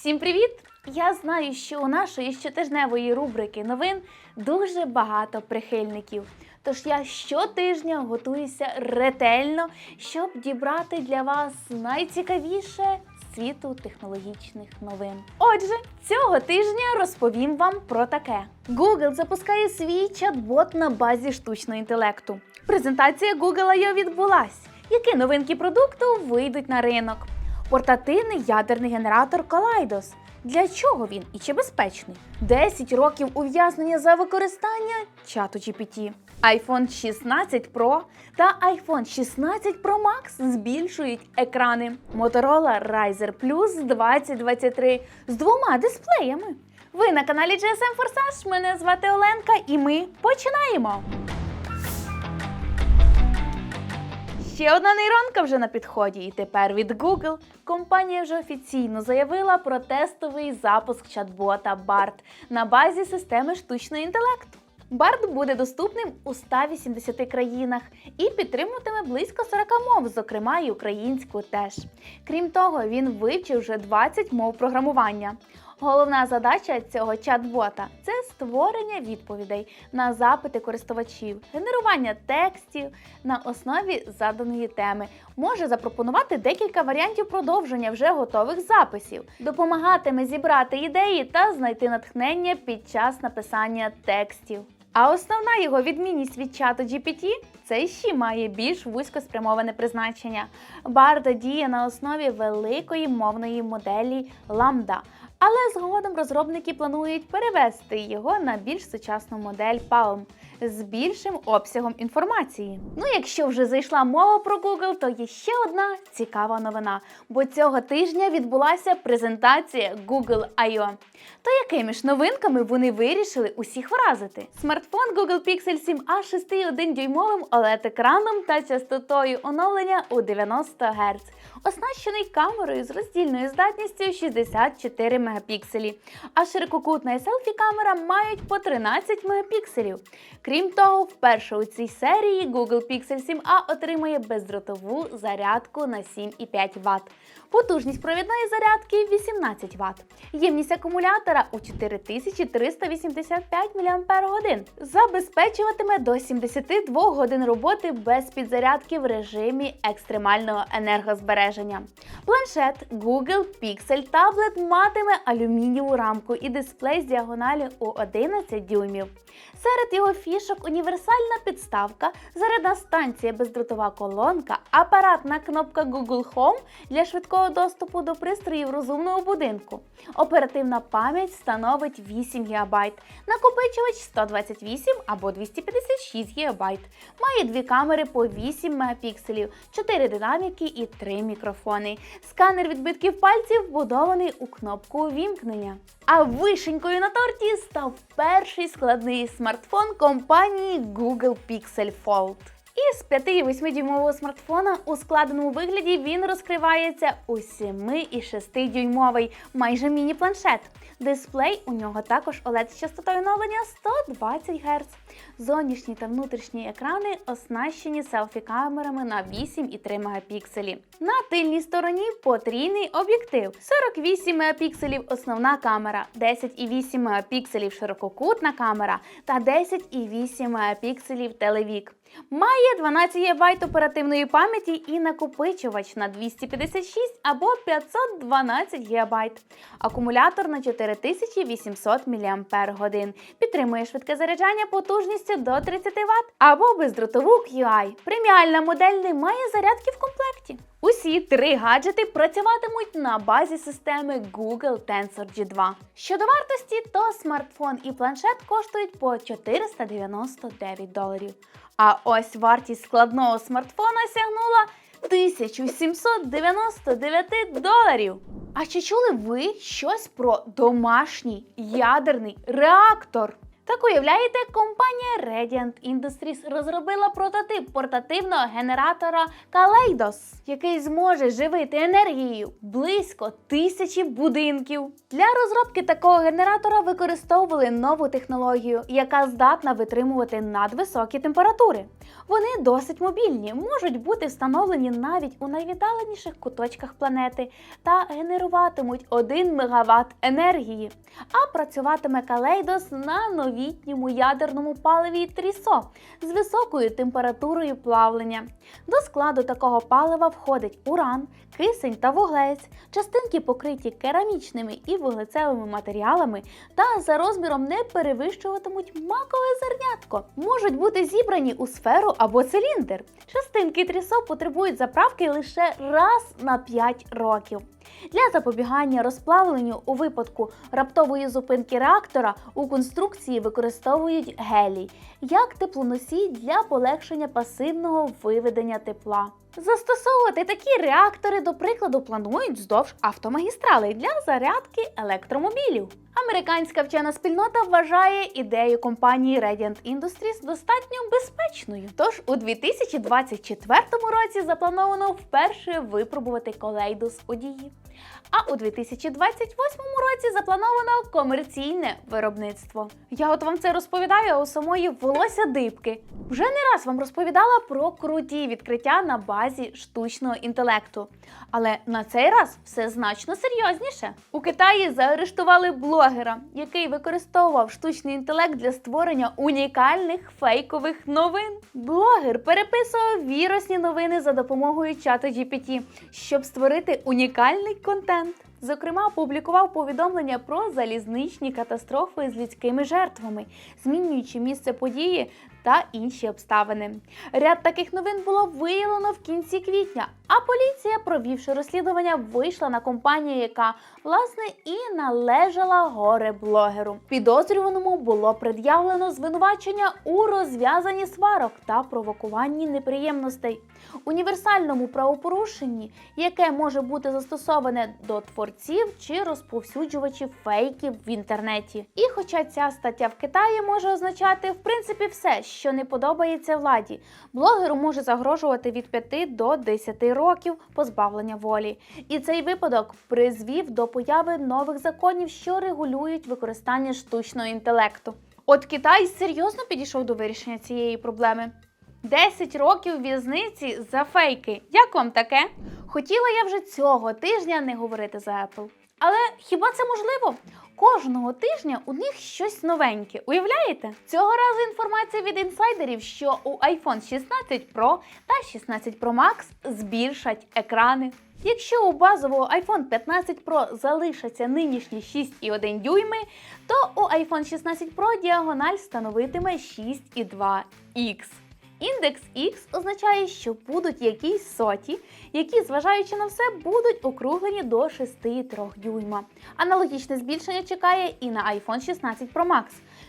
Всім привіт! Я знаю, що у нашої щотижневої рубрики новин дуже багато прихильників. Тож я щотижня готуюся ретельно, щоб дібрати для вас найцікавіше світу технологічних новин. Отже, цього тижня розповім вам про таке: Google запускає свій чат-бот на базі штучного інтелекту. Презентація Google I.O. відбулась. Які новинки продукту вийдуть на ринок? Портативний ядерний генератор Kaleidos. Для чого він і чи безпечний? 10 років ув'язнення за використання чату GPT. iPhone 16 Pro та iPhone 16 Pro Max збільшують екрани. Motorola Riser Plus 2023 з двома дисплеями. Ви на каналі GSM Forsage. Мене звати Оленка, і ми починаємо. Ще одна нейронка вже на підході, і тепер від Google компанія вже офіційно заявила про тестовий запуск чат-бота BART на базі системи штучного інтелекту. BART буде доступним у 180 країнах і підтримуватиме близько 40 мов, зокрема й українську теж. Крім того, він вивчив вже 20 мов програмування. Головна задача цього чат-бота це створення відповідей на запити користувачів, генерування текстів на основі заданої теми. Може запропонувати декілька варіантів продовження вже готових записів, допомагатиме зібрати ідеї та знайти натхнення під час написання текстів. А основна його відмінність від чату GPT – це ще має більш вузько спрямоване призначення. Барда діє на основі великої мовної моделі Lambda, але згодом розробники планують перевести його на більш сучасну модель Palm з більшим обсягом інформації. Ну, якщо вже зайшла мова про Google, то є ще одна цікава новина, бо цього тижня відбулася презентація Google I.O. То якими ж новинками вони вирішили усіх вразити? Смартфон Google Pixel 7a 6,1 дюймовим OLED-екраном та частотою оновлення у 90 Гц. Оснащений камерою з роздільною здатністю 64 мегапікселі, а ширококутна і селфі-камера мають по 13 мегапікселів. Крім того, вперше у цій серії Google Pixel 7a отримає бездротову зарядку на 7,5 Вт. Потужність провідної зарядки 18 Вт. Ємність акумулятора у 4385 мАч. Забезпечуватиме до 72 годин роботи без підзарядки в режимі екстремального енергозбереження. Планшет Google Pixel Tablet матиме алюмінієву рамку і дисплей з діагоналі у 11 дюймів. Серед його фішок універсальна підставка, зарядна станція, бездротова колонка, апаратна кнопка Google Home для швидкого доступу до пристроїв розумного будинку. Оперативна пам'ять становить 8 ГБ, накопичувач 128 або 256 ГБ. Має дві камери по 8 мегапікселів, 4 динаміки і 3 мікрофони. Сканер відбитків пальців вбудований у кнопку увімкнення. А вишенькою на торті став перший складний смартфон компанії Google Pixel Fold. Із 5,8 дюймового смартфона у складеному вигляді він розкривається у 7,6 дюймовий, майже міні-планшет. Дисплей у нього також OLED з частотою оновлення 120 Гц. Зовнішні та внутрішні екрани оснащені селфі-камерами на 8,3 мегапікселі. На тильній стороні потрійний об'єктив 48 мегапікселів основна камера, 10,8 мегапікселів ширококутна камера та 10,8 мегапікселів телевік. Має 12 ГБ оперативної пам'яті і накопичувач на 256 або 512 ГБ. Акумулятор на 4800 мАч. Підтримує швидке заряджання потужністю до 30 Вт або бездротову QI. Преміальна модель не має зарядки в комплекті. Усі три гаджети працюватимуть на базі системи Google Tensor G2. Щодо вартості, то смартфон і планшет коштують по 499 доларів. А ось вартість складного смартфона сягнула 1799 доларів. А чи чули ви щось про домашній ядерний реактор? Так уявляєте, компанія Radiant Industries розробила прототип портативного генератора Kaleidos, який зможе живити енергією близько тисячі будинків. Для розробки такого генератора використовували нову технологію, яка здатна витримувати надвисокі температури. Вони досить мобільні, можуть бути встановлені навіть у найвіддаленіших куточках планети та генеруватимуть 1 МВт енергії. А працюватиме Калейдос на новітньому ядерному паливі Трісо з високою температурою плавлення. До складу такого палива входить уран, кисень та вуглець, частинки покриті керамічними і вуглецевими матеріалами та за розміром не перевищуватимуть макове зернятко. Можуть бути зібрані у сферу або циліндр. Частинки трісо потребують заправки лише раз на 5 років. Для запобігання розплавленню у випадку раптової зупинки реактора у конструкції використовують гелій як теплоносій для полегшення пасивного виведення тепла. Застосовувати такі реактори, до прикладу, планують вздовж автомагістралей для зарядки електромобілів. Американська вчена спільнота вважає ідею компанії Radiant Industries достатньо безпечною. Тож у 2024 році заплановано вперше випробувати колейдус у дії. А у 2028 році заплановано комерційне виробництво. Я от вам це розповідаю, у самої волосся дибки. Вже не раз вам розповідала про круті відкриття на базі штучного інтелекту. Але на цей раз все значно серйозніше. У Китаї заарештували блогера, який використовував штучний інтелект для створення унікальних фейкових новин. Блогер переписував вірусні новини за допомогою чату GPT, щоб створити унікальний контент. Зокрема, опублікував повідомлення про залізничні катастрофи з людськими жертвами, змінюючи місце події та інші обставини. Ряд таких новин було виявлено в кінці квітня, а поліція, провівши розслідування, вийшла на компанію, яка власне і належала горе блогеру. Підозрюваному було пред'явлено звинувачення у розв'язанні сварок та провокуванні неприємностей, універсальному правопорушенні, яке може бути застосоване до творців чи розповсюджувачів фейків в інтернеті. І хоча ця стаття в Китаї може означати в принципі все, що не подобається владі, блогеру може загрожувати від 5 до 10 років позбавлення волі. І цей випадок призвів до появи нових законів, що регулюють використання штучного інтелекту. От Китай серйозно підійшов до вирішення цієї проблеми. 10 років в'язниці за фейки. Як вам таке? Хотіла я вже цього тижня не говорити за Apple. Але хіба це можливо? Кожного тижня у них щось новеньке. Уявляєте? Цього разу інформація від інсайдерів, що у iPhone 16 Pro та 16 Pro Max збільшать екрани. Якщо у базового iPhone 15 Pro залишаться нинішні 6,1 дюйми, то у iPhone 16 Pro діагональ становитиме 6,2 X. Індекс X означає, що будуть якісь соті, які, зважаючи на все, будуть округлені до 6,3 дюйма. Аналогічне збільшення чекає і на iPhone 16 Pro Max.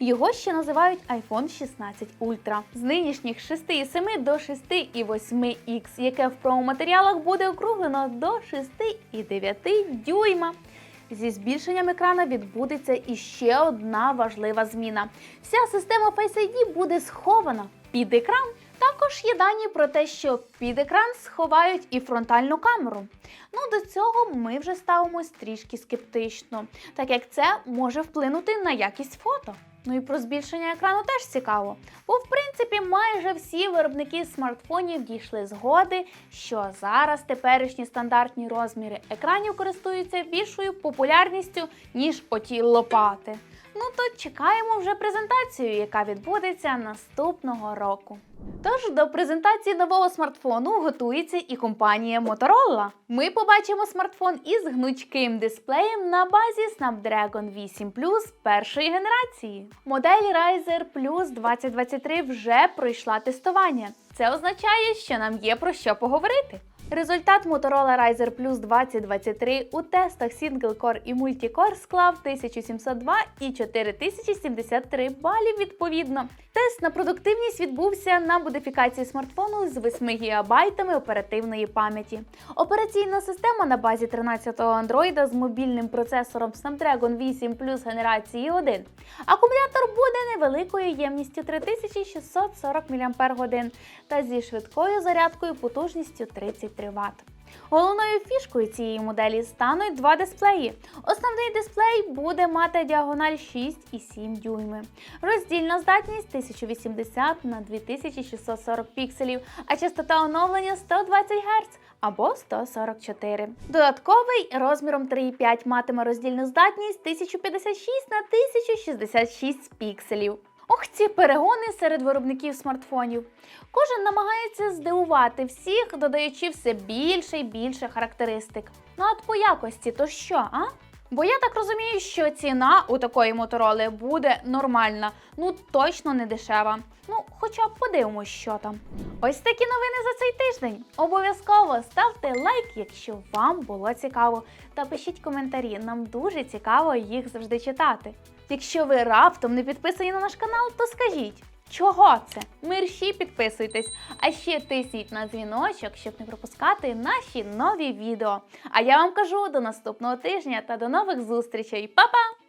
Його ще називають iPhone 16 Ultra. З нинішніх 6,7 до 6,8 X, яке в промо-матеріалах буде округлено до 6,9 дюйма. Зі збільшенням екрана відбудеться іще одна важлива зміна. Вся система Face ID буде схована під екран. Також є дані про те, що під екран сховають і фронтальну камеру. Ну до цього ми вже ставимось трішки скептично, так як це може вплинути на якість фото. Ну і про збільшення екрану теж цікаво. Бо, в принципі, майже всі виробники смартфонів дійшли згоди, що зараз теперішні стандартні розміри екранів користуються більшою популярністю, ніж оті лопати. Ну то чекаємо вже презентацію, яка відбудеться наступного року. Тож до презентації нового смартфону готується і компанія Motorola. Ми побачимо смартфон із гнучким дисплеєм на базі Snapdragon 8 Plus першої генерації. Модель Riser Plus 2023 вже пройшла тестування. Це означає, що нам є про що поговорити. Результат Motorola Riser Plus 2023 у тестах Single Core і Multicore склав 1702 і 4073 балів відповідно. Тест на продуктивність відбувся на модифікації смартфону з 8 ГБ оперативної пам'яті. Операційна система на базі 13-го Android з мобільним процесором Snapdragon 8 Plus генерації 1. Акумулятор буде невеликою ємністю 3640 мАч та зі швидкою зарядкою потужністю 33 Вт. Головною фішкою цієї моделі стануть два дисплеї. Основний дисплей буде мати діагональ 6,7 дюйми. Роздільна здатність 1080 на 2640 пікселів, а частота оновлення 120 Гц або 144. Додатковий розміром 3,5 матиме роздільну здатність 1056 на 1066 пікселів. Ох, ці перегони серед виробників смартфонів. Кожен намагається здивувати всіх, додаючи все більше і більше характеристик. Ну от по якості, то що, а? Бо я так розумію, що ціна у такої мотороли буде нормальна, ну точно не дешева. Ну, хоча б подивимось, що там. Ось такі новини за цей тиждень. Обов'язково ставте лайк, якщо вам було цікаво, та пишіть коментарі. Нам дуже цікаво їх завжди читати. Якщо ви раптом не підписані на наш канал, то скажіть. Чого це? Мерші підписуйтесь, а ще тисніть на дзвіночок, щоб не пропускати наші нові відео. А я вам кажу до наступного тижня та до нових зустрічей. Па-па!